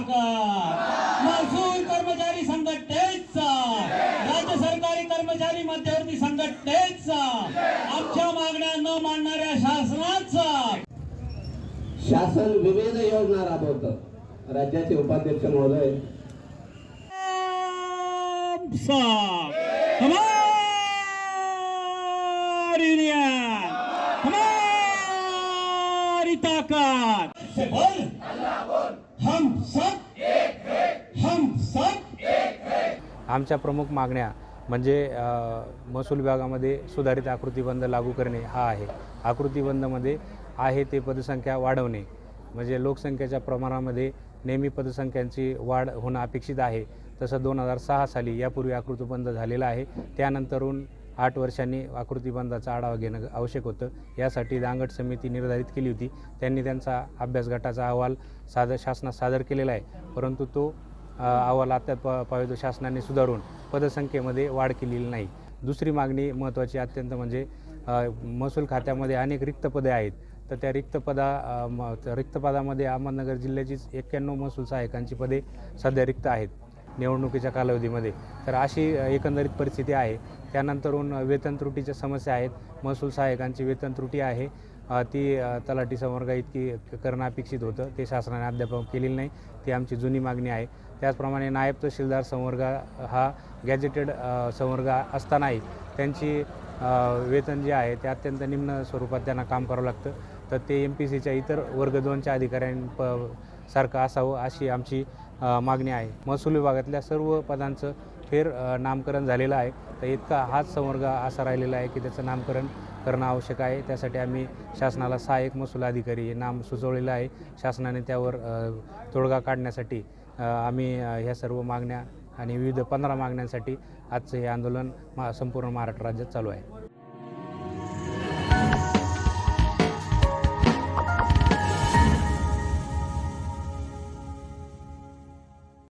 ताकद महसूल कर्मचारी संघटनेचा. राज्य सरकारी कर्मचारी मध्यवर्ती संघटनेचा. आमच्या मागण्या न मांडणाऱ्या शासनाचा. शासन विविध योजना राबवत. राज्याचे उपाध्यक्ष महोदय. से बोल अल्लाह बोल. आमच्या प्रमुख मागण्या म्हणजे महसूल विभागामध्ये सुधारित आकृतीबंध लागू करणे हा आहे. आकृतीबंधमध्ये आहे ते पदसंख्या वाढवणे. म्हणजे लोकसंख्येच्या प्रमाणामध्ये नेहमी पदसंख्यांची वाढ होणं अपेक्षित आहे. तसं दोन हजार सहा साली यापूर्वी आकृतीबंध झालेला आहे. त्यानंतरून आठ वर्षांनी आकृतीबंधाचा आढावा घेणं आवश्यक होतं. यासाठी दांगट समिती निर्धारित केली होती. त्यांनी त्यांचा अभ्यास गटाचा अहवाल सादर शासनात सादर केलेला आहे. परंतु तो अहवाल अद्याप पाहिजे शासनाने सुधारून पदसंख्येमध्ये वाढ केलेली नाही. दुसरी मागणी महत्त्वाची अत्यंत म्हणजे महसूल खात्यामध्ये अनेक रिक्त पदे आहेत. तर त्या रिक्तपदा रिक्तपदामध्ये म- अहमदनगर जिल्ह्याचीच एक्क्याण्णव महसूल सहायकांची पदे सध्या रिक्त आहेत. निवडणुकीच्या कालावधीमध्ये. तर अशी एकंदरीत परिस्थिती आहे. त्यानंतरून वेतन त्रुटीच्या समस्या आहेत. महसूल सहायकांची वेतन त्रुटी आहे. ती तलाठी संवर्ग इतकी करणं अपेक्षित होतं. ते शासनाने अद्याप केलेली नाही. ती आमची जुनी मागणी आहे. त्याचप्रमाणे नायब तहसीलदार संवर्ग हा गॅजेटेड संवर्ग असतानाही त्यांची वेतन जे आहे ते अत्यंत निम्न स्वरूपात त्यांना काम करावं लागतं. तर ते एम पी सीच्या इतर वर्ग दोनच्या अधिकाऱ्यांप सारखं असावं अशी आमची मागणी आहे. महसूल विभागातल्या सर्व पदांचं फेर नामकरण झालेलं आहे. तर इतका हाच संवर्ग असा राहिलेला आहे की त्याचं नामकरण करणं आवश्यक आहे. त्यासाठी आम्ही शासनाला सहाय्यक महसूल अधिकारी हे नाम सुचवलेलं आहे. शासनाने त्यावर तोडगा काढण्यासाठी आम्ही ह्या सर्व मागण्या आणि विविध पंधरा मागण्यांसाठी आजचं हे आंदोलन मा संपूर्ण महाराष्ट्र राज्यात चालू आहे.